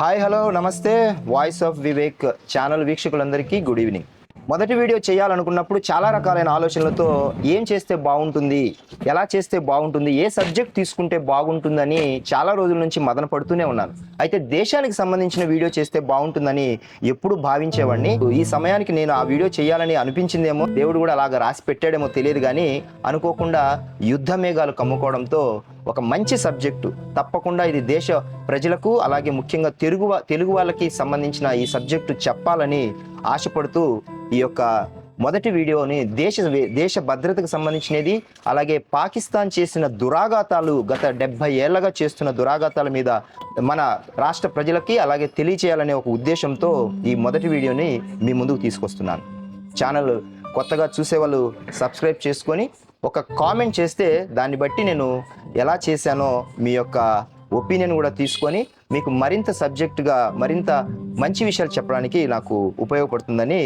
Hi hello నమస్తే. Voice of Vivek channel వీక్షకులందరికీ good evening. మొదటి వీడియో చేయాలనుకున్నప్పుడు చాలా రకాలైన ఆలోచనలతో ఏం చేస్తే బాగుంటుంది ఎలా చేస్తే బాగుంటుంది ఏ సబ్జెక్ట్ తీసుకుంటే బాగుంటుందని చాలా రోజుల నుంచి మదన పడుతూనే ఉన్నాను. అయితే దేశానికి సంబంధించిన వీడియో చేస్తే బాగుంటుందని ఎప్పుడు భావించేవాడిని. ఈ సమయానికి నేను ఆ వీడియో చేయాలని అనిపించిందేమో దేవుడు కూడా అలాగ రాసి పెట్టాడేమో తెలియదు కానీ అనుకోకుండా యుద్ధ మేఘాలు కమ్ముకోవడంతో ఒక మంచి సబ్జెక్టు. తప్పకుండా ఇది దేశ ప్రజలకు అలాగే ముఖ్యంగా తెలుగు తెలుగు వాళ్ళకి సంబంధించిన ఈ సబ్జెక్టు చెప్పాలని ఆశపడుతూ ఈ యొక్క మొదటి వీడియోని దేశ దేశ భద్రతకు సంబంధించినది అలాగే పాకిస్తాన్ చేసిన దురాఘాతాలు గత డెబ్బై ఏళ్ళగా చేస్తున్న దురాఘాతాల మీద మన రాష్ట్ర ప్రజలకి అలాగే తెలియచేయాలనే ఒక ఉద్దేశంతో ఈ మొదటి వీడియోని మీ ముందుకు తీసుకొస్తున్నాను. ఛానల్ కొత్తగా చూసేవాళ్ళు సబ్స్క్రైబ్ చేసుకొని ఒక కామెంట్ చేస్తే దాన్ని బట్టి నేను ఎలా చేశానో మీ యొక్క ఒపీనియన్ కూడా తీసుకొని మీకు మరింత సబ్జెక్టుగా మరింత మంచి విషయాలు చెప్పడానికి నాకు ఉపయోగపడుతుందని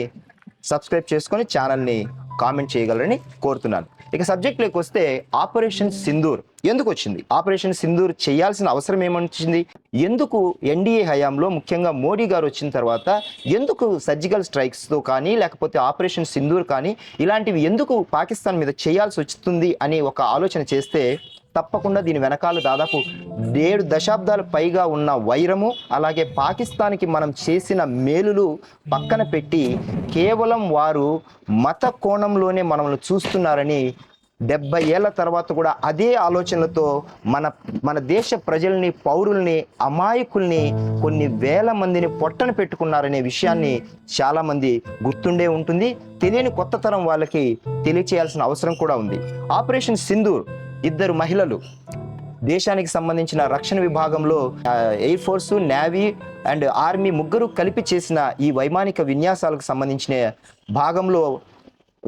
సబ్స్క్రైబ్ చేసుకొని ఛానల్ని కామెంట్ చేయగలరని కోరుతున్నాను. ఇక సబ్జెక్ట్లోకి వస్తే ఆపరేషన్ సింధూర్. ఎందుకు వచ్చింది? ఆపరేషన్ సింధూర్ చేయాల్సిన అవసరం ఏమొచ్చింది ఎందుకు ఎన్డీఏ హయాంలో ముఖ్యంగా మోడీ గారు వచ్చిన తర్వాత ఎందుకు సర్జికల్ స్ట్రైక్స్తో కానీ లేకపోతే ఆపరేషన్ సింధూర్ కానీ ఇలాంటివి ఎందుకు పాకిస్తాన్ మీద చేయాల్సి వస్తుంది అని ఒక ఆలోచన చేస్తే తప్పకుండా దీని వెనకాల దాదాపు ఏడు దశాబ్దాల పైగా ఉన్న వైరము అలాగే పాకిస్తాన్కి మనం చేసిన మేలులు పక్కన పెట్టి కేవలం వారు మత కోణంలోనే మనల్ని చూస్తున్నారని డెబ్బై ఏళ్ళ తర్వాత కూడా అదే ఆలోచనలతో మన మన దేశ ప్రజల్ని పౌరుల్ని అమాయకుల్ని కొన్ని వేల మందిని పొట్టన పెట్టుకున్నారనే విషయాన్ని చాలామంది గుర్తుండే ఉంటుంది. తెలియని కొత్త తరం వాళ్ళకి తెలియచేయాల్సిన అవసరం కూడా ఉంది. ఆపరేషన్ సింధూర్ ఇద్దరు మహిళలు. దేశానికి సంబంధించిన రక్షణ విభాగంలో air force navy and army ముగ్గురు కలిపి చేసిన ఈ వైమానిక విన్యాసాలకు సంబంధించిన భాగంలో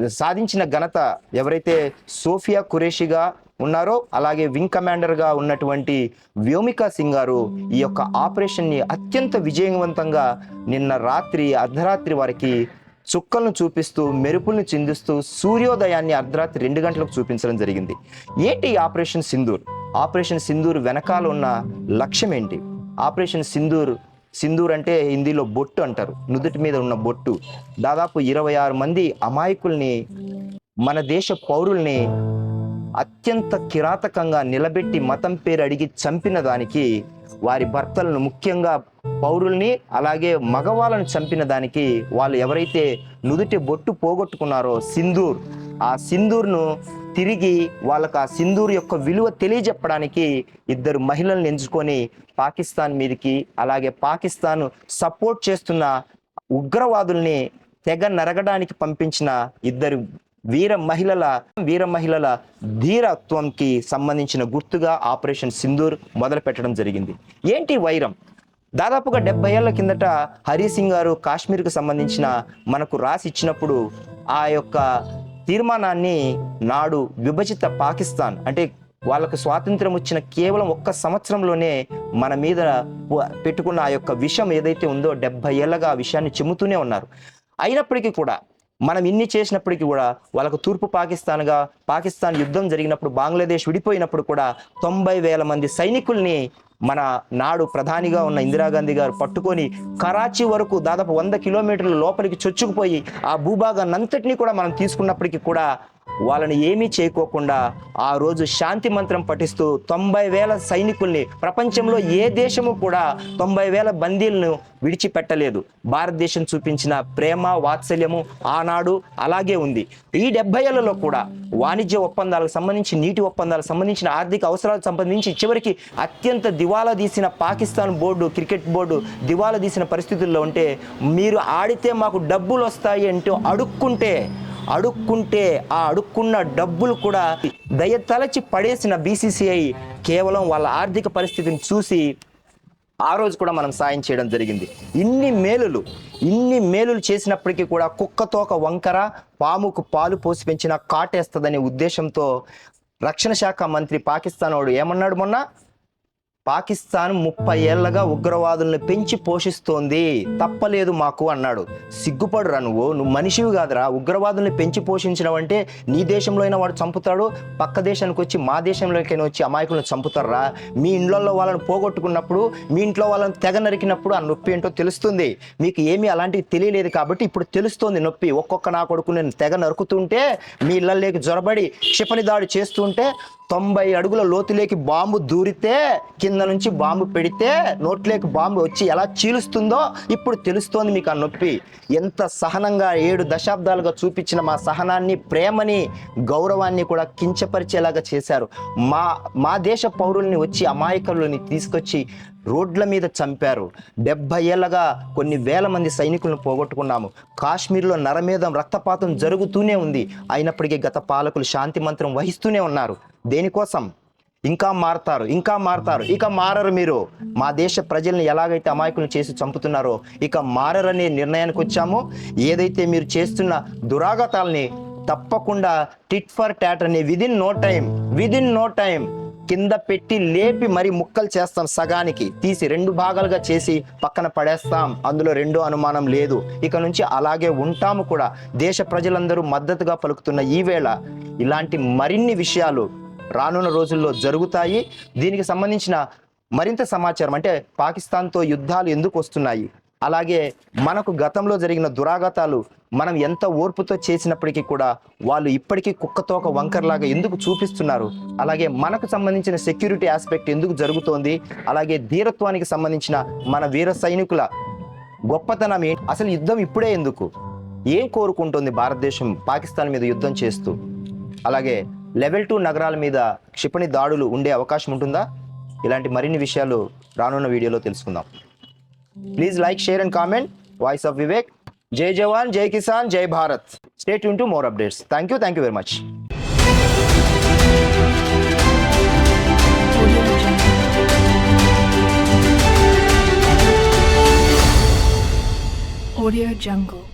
సాధించిన ఘనత ఎవరైతే సోఫియా కురేషిగా ఉన్నారో అలాగే వింగ్ కమాండర్గా ఉన్నటువంటి వ్యోమికా సింగ్ గారు ఈ యొక్క ఆపరేషన్ని అత్యంత విజయవంతంగా నిన్న రాత్రి అర్ధరాత్రి వారికి చుక్కలను చూపిస్తూ మెరుపులను చిందిస్తూ సూర్యోదయాన్ని అర్ధరాత్రి రెండు గంటలకు చూపించడం జరిగింది. ఏంటి ఆపరేషన్ సింధూర్? ఆపరేషన్ సింధూర్ వెనకాల ఉన్న లక్ష్యం ఏంటి? ఆపరేషన్ సింధూర్ సింధూర్ అంటే హిందీలో బొట్టు అంటారు. నుదుటి మీద ఉన్న బొట్టు. దాదాపు ఇరవై ఆరు మంది అమాయకుల్ని మన దేశ పౌరుల్ని అత్యంత కిరాతకంగా నిలబెట్టి మతం పేరు అడిగి చంపిన దానికి వారి భర్తలను ముఖ్యంగా పౌరుల్ని అలాగే మగవాళ్ళను చంపిన దానికి వాళ్ళు ఎవరైతే నుదుటి బొట్టు పోగొట్టుకున్నారో సింధూర్ ఆ సింధూర్ను తిరిగి వాళ్ళకు ఆ సింధూర్ యొక్క విలువ తెలియజెప్పడానికి ఇద్దరు మహిళలను ఎంచుకొని పాకిస్తాన్ మీదకి అలాగే పాకిస్తాన్ సపోర్ట్ చేస్తున్న ఉగ్రవాదుల్ని తెగ నరగడానికి పంపించిన ఇద్దరు వీర మహిళల వీర మహిళల ధీరత్వంకి సంబంధించిన గుర్తుగా ఆపరేషన్ సింధూర్ మొదలు పెట్టడం జరిగింది. ఏంటి వైరం? దాదాపుగా డెబ్బై ఏళ్ళ కిందట హరి సింగ్ గారు కాశ్మీర్కు సంబంధించిన మనకు రాసి ఇచ్చినప్పుడు ఆ యొక్క తీర్మానాన్ని నాడు విభజిత పాకిస్తాన్ అంటే వాళ్ళకు స్వాతంత్రం వచ్చిన కేవలం ఒక్క సంవత్సరంలోనే మన మీద పెట్టుకున్న ఆ యొక్క విషయం ఏదైతే ఉందో డెబ్బై ఏళ్ళగా ఆ విషయాన్ని చెమ్ముతూనే ఉన్నారు. అయినప్పటికీ కూడా మనం ఇన్ని చేసినప్పటికీ కూడా వాళ్ళకు తూర్పు పాకిస్తాన్గా పాకిస్తాన్ యుద్ధం జరిగినప్పుడు బంగ్లాదేశ్ విడిపోయినప్పుడు కూడా తొంభై వేల మంది సైనికుల్ని మన నాడు ప్రధానిగా ఉన్న ఇందిరాగాంధీ గారు పట్టుకొని కరాచీ వరకు దాదాపు వంద కిలోమీటర్ల లోపలికి చొచ్చుకుపోయి ఆ భూభాగాన్నంతటినీ కూడా మనం తీసుకున్నప్పటికీ కూడా వాళ్ళని ఏమీ చేయకోకుండా ఆ రోజు శాంతి మంత్రం పఠిస్తూ తొంభై వేల సైనికుల్ని ప్రపంచంలో ఏ దేశము కూడా తొంభై వేల బందీలను విడిచిపెట్టలేదు. భారతదేశం చూపించిన ప్రేమ వాత్సల్యము ఆనాడు అలాగే ఉంది. ఈ డెబ్బై ఏళ్ళలో కూడా వాణిజ్య ఒప్పందాలకు సంబంధించి నీటి ఒప్పందాలకు సంబంధించిన ఆర్థిక అవసరాలకు సంబంధించి చివరికి అత్యంత దివాలా తీసిన పాకిస్తాన్ బోర్డు క్రికెట్ బోర్డు దివాలా తీసిన పరిస్థితుల్లో ఉంటే మీరు ఆడితే మాకు డబ్బులు వస్తాయి అంటూ అడుక్కుంటే అడుక్కుంటే ఆ అడుక్కున్న డబ్బులు కూడా దయతలచి పడేసిన బీసీసీఐ కేవలం వాళ్ళ ఆర్థిక పరిస్థితిని చూసి ఆ రోజు కూడా మనం సాయం చేయడం జరిగింది. ఇన్ని మేలులు ఇన్ని మేలులు చేసినప్పటికీ కూడా కుక్కతోక వంకర పాముకు పాలు పోసి పెంచిన కాటేస్తుందనే ఉద్దేశంతో రక్షణ శాఖ మంత్రి పాకిస్తాన్ వాడు ఏమన్నాడు మొన్న? పాకిస్తాన్ ముప్పై ఏళ్ళగా ఉగ్రవాదుల్ని పెంచి పోషిస్తోంది. తప్పలేదు మాకు అన్నాడు. సిగ్గుపడురా నువ్వు. నువ్వు మనిషివి కాదురా. ఉగ్రవాదుల్ని పెంచి పోషించినవంటే నీ దేశంలో అయినా వాడు చంపుతాడు. పక్క దేశానికి వచ్చి మా దేశంలోకైనా వచ్చి అమాయకులను చంపుతారా? మీ ఇండ్లలో వాళ్ళని పోగొట్టుకున్నప్పుడు మీ ఇంట్లో వాళ్ళని తెగ నరికినప్పుడు ఆ నొప్పి ఏంటో తెలుస్తుంది. మీకు ఏమీ అలాంటివి తెలియలేదు కాబట్టి ఇప్పుడు తెలుస్తోంది నొప్పి. ఒక్కొక్క నా కొడుకు నేను తెగ నరుకుతుంటే మీ ఇళ్ళలోకి జొరబడి క్షిపణి దాడి చేస్తుంటే తొంభై అడుగుల లోతులేకి బాంబు దూరితే కింద నుంచి బాంబు పెడితే నోట్లోకి బాంబు వచ్చి ఎలా చీలుస్తుందో ఇప్పుడు తెలుస్తోంది మీకు ఆ నొప్పి. ఎంత సహనంగా ఏడు దశాబ్దాలుగా చూపించిన మా సహనాన్ని ప్రేమని గౌరవాన్ని కూడా కించపరిచేలాగా చేశారు. మా మా దేశ పౌరుల్ని వచ్చి అమాయకులని తీసుకొచ్చి రోడ్ల మీద చంపారు. డెబ్బై ఏళ్ళగా కొన్ని వేల మంది సైనికులను పోగొట్టుకున్నాము. కాశ్మీర్లో నరమేధం రక్తపాతం జరుగుతూనే ఉంది. అయినప్పటికీ గత పాలకులు శాంతి మంత్రం వహిస్తూనే ఉన్నారు. దేనికోసం? ఇంకా మారతారు ఇంకా మారతారు ఇక మారరు మీరు. మా దేశ ప్రజల్ని ఎలాగైతే అమాయకులు చేసి చంపుతున్నారో ఇక మారరనే నిర్ణయానికి వచ్చామో. ఏదైతే మీరు చేస్తున్న దురాగతాల్ని తప్పకుండా టిట్ ఫర్ ట్యాట్ అనే within no time within no time కింద పెట్టి లేపి మరి ముక్కలు చేస్తాం సగానికి. తీసి రెండు భాగాలుగా చేసి పక్కన పడేస్తాం. అందులో రెండో అనుమానం లేదు. ఇక నుంచి అలాగే ఉంటాము కూడా. దేశ ప్రజలందరూ మద్దతుగా పలుకుతున్న ఈవేళ ఇలాంటి మరిన్ని విషయాలు రానున్న రోజుల్లో జరుగుతాయి. దీనికి సంబంధించిన మరింత సమాచారం అంటే పాకిస్తాన్తో యుద్ధాలు ఎందుకు వస్తున్నాయి? అలాగే మనకు గతంలో జరిగిన దురాఘాతాలు మనం ఎంత ఓర్పుతో చేసినప్పటికీ కూడా వాళ్ళు ఇప్పటికీ కుక్కతో ఒక వంకర్లాగా ఎందుకు చూపిస్తున్నారు? అలాగే మనకు సంబంధించిన సెక్యూరిటీ ఆస్పెక్ట్ ఎందుకు జరుగుతోంది? అలాగే ధీరత్వానికి సంబంధించిన మన వీర సైనికుల గొప్పతనం ఏంటి? అసలు యుద్ధం ఇప్పుడే ఎందుకు? ఏం కోరుకుంటుంది భారతదేశం పాకిస్తాన్ మీద యుద్ధం చేస్తూ? అలాగే లెవెల్ టూ నగరాల మీద క్షిపణి దాడులు ఉండే అవకాశం ఉంటుందా? ఇలాంటి మరిన్ని విషయాలు రానున్న వీడియోలో తెలుసుకుందాం. Please like, share and comment. Voice of Vivek. Jai Jawan, Jai Kisan, Jai Bharat. Stay tuned to more updates. Thank you. Thank you very much. Audio Jungle.